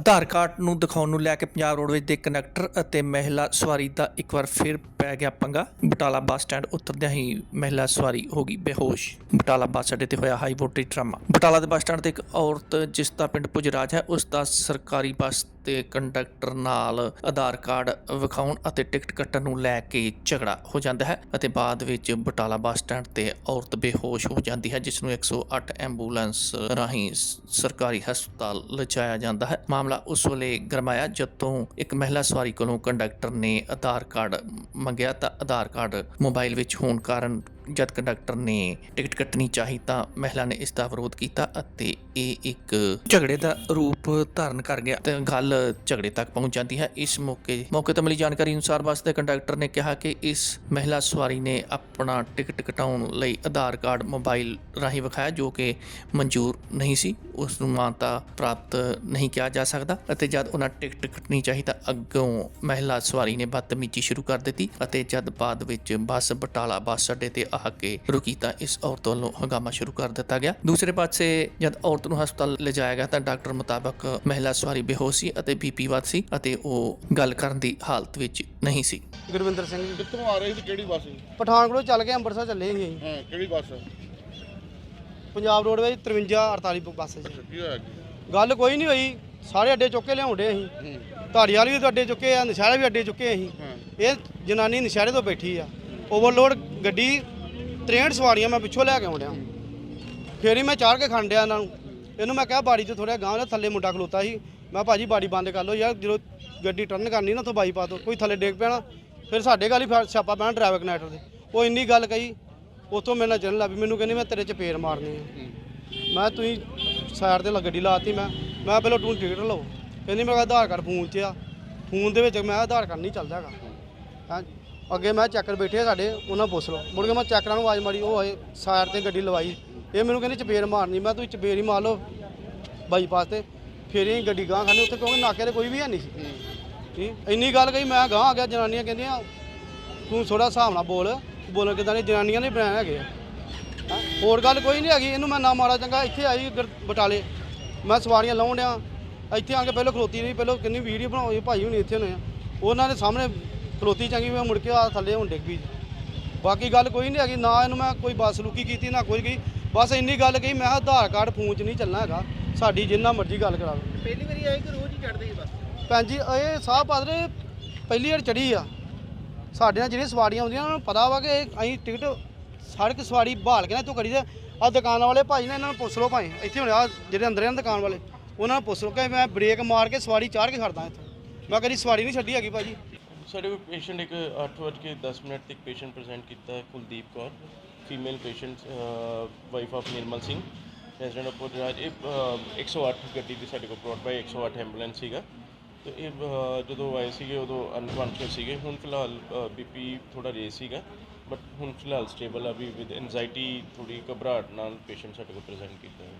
ਆਧਾਰ card ਨੂੰ ਦਿਖਾਉਣ ਨੂੰ ਲੈ ਕੇ ਪੰਜਾਬ ਰੋਡਵੇਜ਼ ਦੇ ਕੰਡਕਟਰ ਅਤੇ ਮਹਿਲਾ ਸਵਾਰੀ ਦਾ ਇੱਕ ਵਾਰ ਫਿਰ ਪੈ ਗਿਆ ਪੰਗਾ। ਬਟਾਲਾ ਬੱਸ ਸਟੈਂਡ ਉਤਰਦਿਆਂ ਹੀ ਮਹਿਲਾ ਸਵਾਰੀ ਹੋ ਗਈ ਬੇਹੋਸ਼। ਬਟਾਲਾ ਬੱਸ ਅੱਡੇ ਤੇ ਹੋਇਆ ਹਾਈ ਵੋਲਟੇਜ ਡਰਾਮਾ। ਬਟਾਲਾ ਦੇ ਬੱਸ ਸਟੈਂਡ ਤੇ ਇੱਕ ਔਰਤ, ਜਿਸ ਦਾ ਪਿੰਡ ਪੁਜਰਾਜ ਹੈ, ਉਸ ਦਾ ਸਰਕਾਰੀ ਬੱਸ ਤੇ ਕੰਡਕਟਰ ਨਾਲ ਆਧਾਰ ਕਾਰਡ ਵਿਖਾਉਣ ਅਤੇ ਟਿਕਟ ਕੱਟਣ ਨੂੰ ਲੈ ਕੇ ਝਗੜਾ ਹੋ ਜਾਂਦਾ ਹੈ ਅਤੇ ਬਾਅਦ ਵਿੱਚ ਬਟਾਲਾ ਬੱਸ ਸਟੈਂਡ ਤੇ ਔਰਤ ਬੇਹੋਸ਼ ਹੋ ਜਾਂਦੀ ਹੈ, ਜਿਸ ਨੂੰ 108 ਐਂਬੂਲੈਂਸ ਰਾਹੀਂ ਸਰਕਾਰੀ ਹਸਪਤਾਲ ਲਿਜਾਇਆ ਜਾਂਦਾ ਹੈ। ਮਾਮਲਾ ਉਸ ਵੇਲੇ ਗਰਮਾਇਆ, ਜਦੋਂ ਇੱਕ ਮਹਿਲਾ ਸਵਾਰੀ ਕੋਲੋਂ ਕੰਡਕਟਰ ਨੇ ਆਧਾਰ ਕਾਰਡ ਮੰਗਿਆ ਤਾਂ ਆਧਾਰ ਕਾਰਡ ਮੋਬਾਈਲ ਵਿੱਚ ਹੋਣ ਕਾਰਨ ਜਦ ਕੰਡਕਟਰ ਨੇ ਟਿਕਟ ਕੱਟਣੀ ਚਾਹੀ ਤਾਂ ਮਹਿਲਾ ਨੇ ਇਸ ਦਾ ਵਿਰੋਧ ਕੀਤਾ ਅਤੇ ਇਹ ਇੱਕ ਝਗੜੇ ਦਾ ਰੂਪ ਧਾਰਨ ਕਰ ਗਿਆ। ਤੇ ਗੱਲ ਝਗੜੇ ਤੱਕ ਪਹੁੰਚ ਜਾਂਦੀ ਹੈ। ਇਸ ਮੌਕੇ ਮੌਕੇ ਤੋਂ ਮਿਲੀ ਜਾਣਕਾਰੀ ਅਨੁਸਾਰ ਬੱਸ ਦੇ ਕੰਡਕਟਰ ਨੇ ਕਿਹਾ ਕਿ ਇਸ ਮਹਿਲਾ ਸਵਾਰੀ ਨੇ ਆਪਣਾ ਟਿਕਟ ਕਟਾਉਣ ਲਈ ਆਧਾਰ ਕਾਰਡ, ਮੋਬਾਈਲ ਰਾਹੀਂ ਵਿਖਾਇਆ, ਜੋ ਕਿ ਮਨਜ਼ੂਰ ਨਹੀਂ ਸੀ। ਉਸ ਨੂੰ ਮਾਨਤਾ ਪ੍ਰਾਪਤ ਨਹੀਂ ਕਿਹਾ ਜਾ ਸਕਦਾ ਅਤੇ ਜਦ ਉਹਨਾਂ ਟਿਕਟ ਕੱਟਣੀ ਚਾਹੀ ਤਾਂ ਅੱਗੋਂ ਮਹਿਲਾ ਸਵਾਰੀ ਨੇ ਬਦਤਮੀਜ਼ੀ ਸ਼ੁਰੂ ਕਰ ਦਿੱਤੀ ਅਤੇ ਜਦ ਬਾਅਦ ਵਿੱਚ ਬੱਸ ਬਟਾਲਾ ਬੱਸ ਅੱਡੇ ਤੇ ਆ ਕੇ ਰੁਕੀ ਤਾਂ ਇਸ ਔਰਤ ਵੱਲੋਂ ਹੰਗਾਮਾ ਸ਼ੁਰੂ ਕਰ ਦਿੱਤਾ ਗਿਆ। ਦੂਸਰੇ ਪਾਸੇ ਜਦ ਔਰਤ ਨੂੰ ਹਸਪਤਾਲ ਲਿਜਾਇਆ ਗਿਆ ਤਾਂ ਡਾਕਟਰ ਮੁਤਾਬਕ ਮਹਿਲਾ ਸਵਾਰੀ ਬੇਹੋਸ਼ ਸੀ ਅਤੇ ਬੀਪੀ ਵੱਧ ਸੀ ਅਤੇ ਉਹ ਗੱਲ ਕਰਨ ਦੀ ਹਾਲਤ ਵਿੱਚ ਨਹੀਂ ਸੀ। ਗੁਰਵਿੰਦਰ ਸਿੰਘ ਜੀ। ਕਿੱਥੋਂ ਆ ਰਹੇ ਸੀ ਕਿਹੜੀ ਬੱਸ ਸੀ? ਪਠਾਨਕੋਟ ਚੱਲ ਕੇ ਅੰਮ੍ਰਿਤਸਰ ਚੱਲੇ ਸੀ ਅਸੀਂ। ਹਾਂ ਕਿਹੜੀ ਬੱਸ? ਪੰਜਾਬ ਰੋਡਵੇਜ਼ 53 48 ਬੱਸ ਜੀ ਕੀ ਹੋਇਆ ਕੀ ਗੱਲ ਕੋਈ ਨਹੀਂ ਹੋਈ। ਸਾਰੇ ਅੱਡੇ ਚੁੱਕ ਕੇ ਲਿਆਉਂਦੇ ਅਸੀਂ ਹੂੰ। ਧਾਰੀਵਾਲ ਵੀ ਅੱਡੇ ਚੁੱਕੇ ਆ ਨਸ਼ਹਿਰੇ ਵੀ ਅੱਡੇ ਚੁੱਕੇ ਅਸੀਂ। ਹਾਂ। ਇਹ ਜਨਾਨੀ ਨਸ਼ਹਿਰੇ ਤੋਂ ਬੈਠੀ ਆ। ਓਵਰਲੋਡ ਗੱਡੀ 63 ਸਵਾਰੀਆਂ ਮੈਂ ਪਿੱਛੋਂ ਲੈ ਕੇ ਆਉਂਦਿਆ ਫੇਰ ਹੀ ਮੈਂ ਚਾੜ ਕੇ ਖੰਡ ਡਿਆ ਇਹਨਾਂ ਨੂੰ। ਇਹਨੂੰ ਮੈਂ ਕਿਹਾ ਬਾੜੀ 'ਚ ਥੋੜਾ ਗਾਂਹ ਦਾ ਥੱਲੇ ਮੁੰਡਾ ਖਲੋਤਾ ਸੀ। ਮੈਂ ਭਾਜੀ ਬਾੜੀ ਬੰਦ ਕਰ ਲਓ ਯਾਰ ਜਦੋਂ ਗੱਡੀ ਟਰਨ ਕਰਨੀ ਨਾ ਤੋਂ ਬਾਈ ਪਾ ਦੋ ਕੋਈ ਥੱਲੇ ਡੇਗ ਪੈਣਾ ਫਿਰ ਸਾਡੇ ਗੱਲ ਹੀ ਫਿਰ ਸਿਆਪਾ ਪੈਣਾ ਡਰਾਈਵਰ ਕਨੈਕਟਰ ਦੇ। ਉਹ ਇੰਨੀ ਗੱਲ ਕਹੀ ਉਥੋਂ ਮੇਰੇ ਨਾਲ ਚੱਲਣ ਲੱਗ ਪਈ। ਮੈਨੂੰ ਕਹਿੰਦੀ ਮੈਂ ਤੇਰੇ 'ਚ ਪੇਰ ਮਾਰਨੀ ਆ। ਮੈਂ ਤੁਸੀਂ ਸਾਈਡ ਤੇ ਗੱਡੀ ਲਾਤੀ ਮੈਂ। ਮੈਂ ਪਹਿਲਾਂ ਤੂੰ ਟਿਕਟ ਲਓ। ਕਹਿੰਦੀ ਮੇਰਾ ਆਧਾਰ ਕਾਰਡ ਫੋਨ 'ਚ ਆ। ਫੋਨ ਦੇ ਵਿੱਚ ਮੈਂ ਆਧਾਰ ਕਾਰਡ ਨਹੀਂ ਚੱਲਦਾ ਹੈਗਾ। ਹਾਂ ਅੱਗੇ ਮੈਂ ਚੱਕਰ ਬੈਠੇ ਸਾਡੇ, ਉਹਨਾਂ ਪੁੱਛ ਲਓ। ਮੁੜ ਕੇ ਮੈਂ ਚੱਕਰਾਂ ਨੂੰ ਆਵਾਜ਼ ਮਾਰੀ, ਉਹ ਆਏ ਸਾਈਡ ਤੇ ਗੱਡੀ ਲਵਾਈ। ਇਹ ਮੈਨੂੰ ਕਹਿੰਦੀ ਚਪੇੜ ਮਾਰਨੀ, ਮੈਂ ਤੂੰ ਚਪੇੜ ਹੀ ਮਾਰ ਲਓ ਬਾਈਪਾਸ ਤੇ। ਫਿਰ ਇਹ ਗੱਡੀ ਗਾਂ ਖਾਣੀ ਉੱਥੇ, ਕਿਉਂਕਿ ਨਾਕੇ ਤੇ ਕੋਈ ਵੀ ਹੈ ਨਹੀਂ ਸੀ। ਇੰਨੀ ਗੱਲ ਕਹੀ, ਮੈਂ ਗਾਂ ਆ ਗਿਆ, ਜਨਾਨੀਆਂ ਕਹਿੰਦੀਆਂ, ਤੂੰ ਥੋੜਾ ਹਿਸਾਬ ਨਾਲ ਬੋਲ ਬੋਲਣ ਕਿਦਾਂ ਨੇ ਜਨਾਨੀਆਂ ਨੇ ਬਣਾਇਆ ਹੈਗੇ ਹੈਂ। ਹੋਰ ਗੱਲ ਕੋਈ ਨਹੀਂ ਹੈਗੀ, ਇਹਨੂੰ ਮੈਂ ਨਾ ਮਾਰਾ ਚੰਗਾ ਇੱਥੇ ਆਈ ਬਟਾਲੇ। ਮੈਂ ਸਵਾਰੀਆਂ ਲਾਉਣ ਡਿਆ, ਇੱਥੇ ਆ ਕੇ ਪਹਿਲਾਂ ਖਲੋਤੀ ਨਹੀਂ ਪਹਿਲਾਂ ਕਿੰਨੀ ਵੀਡੀਓ ਬਣਾਉਈ ਭਾਈ ਹੁਣੀ ਇੱਥੇ ਹੋਣੇ ਆ। ਉਹਨਾਂ ਦੇ ਸਾਹਮਣੇ ਖਲੋਤੀ ਚੰਗੀ ਮੈਂ ਮੁੜ ਕੇ ਆ ਥੱਲੇ ਹੁਣ ਡਿੱਗ ਪਈ ਬਾਕੀ ਗੱਲ ਕੋਈ ਨਹੀਂ ਹੈਗੀ ਨਾ ਇਹਨੂੰ ਮੈਂ ਕੋਈ ਬੱਸ ਲੁਕੀ ਕੀਤੀ ਨਾ ਕੋਈ ਗਈ। ਬਸ ਇੰਨੀ ਗੱਲ ਕਹੀ ਮੈਂ ਆਧਾਰ ਕਾਰਡ ਫੋਨ 'ਚ ਨਹੀਂ ਚੱਲਣਾ ਹੈਗਾ। ਸਾਡੀ ਜਿੰਨਾ ਮਰਜ਼ੀ ਗੱਲ ਕਰਾਵੇ ਪਹਿਲੀ ਵਾਰੀ ਆਏ ਕਿ ਰੋਜ਼ ਹੀ ਚੜਦੇ ਸੀ ਬਸ? ਭੈਣ ਜੀ ਇਹ ਸਾਹ ਪਾਦਰੇ ਪਹਿਲੀ ਵਾਰ ਚੜੀ ਆ। ਸਾਡੇ ਨਾਲ ਜਿਹੜੀਆਂ ਸਵਾਰੀਆਂ ਆਉਂਦੀਆਂ ਉਹਨਾਂ ਨੂੰ ਪਤਾ ਵਾ ਕਿ ਇਹ ਅਸੀਂ ਟਿਕਟ ਸੜਕ ਸਵਾਰੀ ਬਹਾਲ ਕੇ ਨਾ ਇੱਥੋਂ ਕਰੀ ਦੇ। ਆ ਦੁਕਾਨਾਂ ਵਾਲੇ ਭਾਈ ਨੇ ਇਹਨਾਂ ਨੂੰ ਪੁੱਛ ਲਓ ਭਾਈ ਇੱਥੇ ਹੁਣ ਆ ਜਿਹੜੇ ਅੰਦਰ ਆ ਨਾ ਦੁਕਾਨ ਵਾਲੇ ਉਹਨਾਂ ਨੂੰ ਪੁੱਛ ਲਓ ਕਿ ਮੈਂ ਬ੍ਰੇਕ ਮਾਰ ਕੇ ਸਵਾਰੀ ਚਾੜ ਕੇ ਖੜਦਾ ਇੱਥੇ। ਮੈਂ ਕਦੀ ਸਵਾਰੀ ਨਹੀਂ ਛੱਡੀ ਹੈਗੀ ਭਾਜੀ ਸਾਡੇ ਕੋਲ ਪੇਸ਼ੈਂਟ ਇੱਕ 8:10 ਮਿੰਟ ਤੱਕ ਪੇਸ਼ੈਂਟ ਪ੍ਰੈਜ਼ੈਂਟ ਕੀਤਾ ਹੈ Kuldeep Kaur female patient wife of Nirmal Singh resident of Puraj ਇਹ ਅਹ, 108 ਗੱਡੀ ਦੀ ਸਾਡੇ ਕੋਲ ਬ੍ਰੌਡ ਬਾਈ 108 ਐਂਬੂਲੈਂਸ ਸੀਗਾ। ਤੇ ਇਹ ਜਦੋਂ ਆਏ ਸੀਗੇ ਉਦੋਂ ਅਨਕੌਂਸ਼ੀਅਸ ਸੀਗੇ। ਹੁਣ ਫਿਲਹਾਲ ਬੀਪੀ ਥੋੜਾ ਰੇਸ ਸੀਗਾ ਬਟ ਹੁਣ ਫਿਲਹਾਲ ਸਟੇਬਲ ਆ ਵੀ ਵਿਦ ਐਂਜ਼ਾਈਟੀ ਥੋੜੀ ਘਬਰਾਹਟ ਨਾਲ ਪੇਸ਼ੈਂਟ ਸਾਡੇ ਕੋਲ ਪ੍ਰੈਜ਼ੈਂਟ ਕੀਤਾ ਹੈ।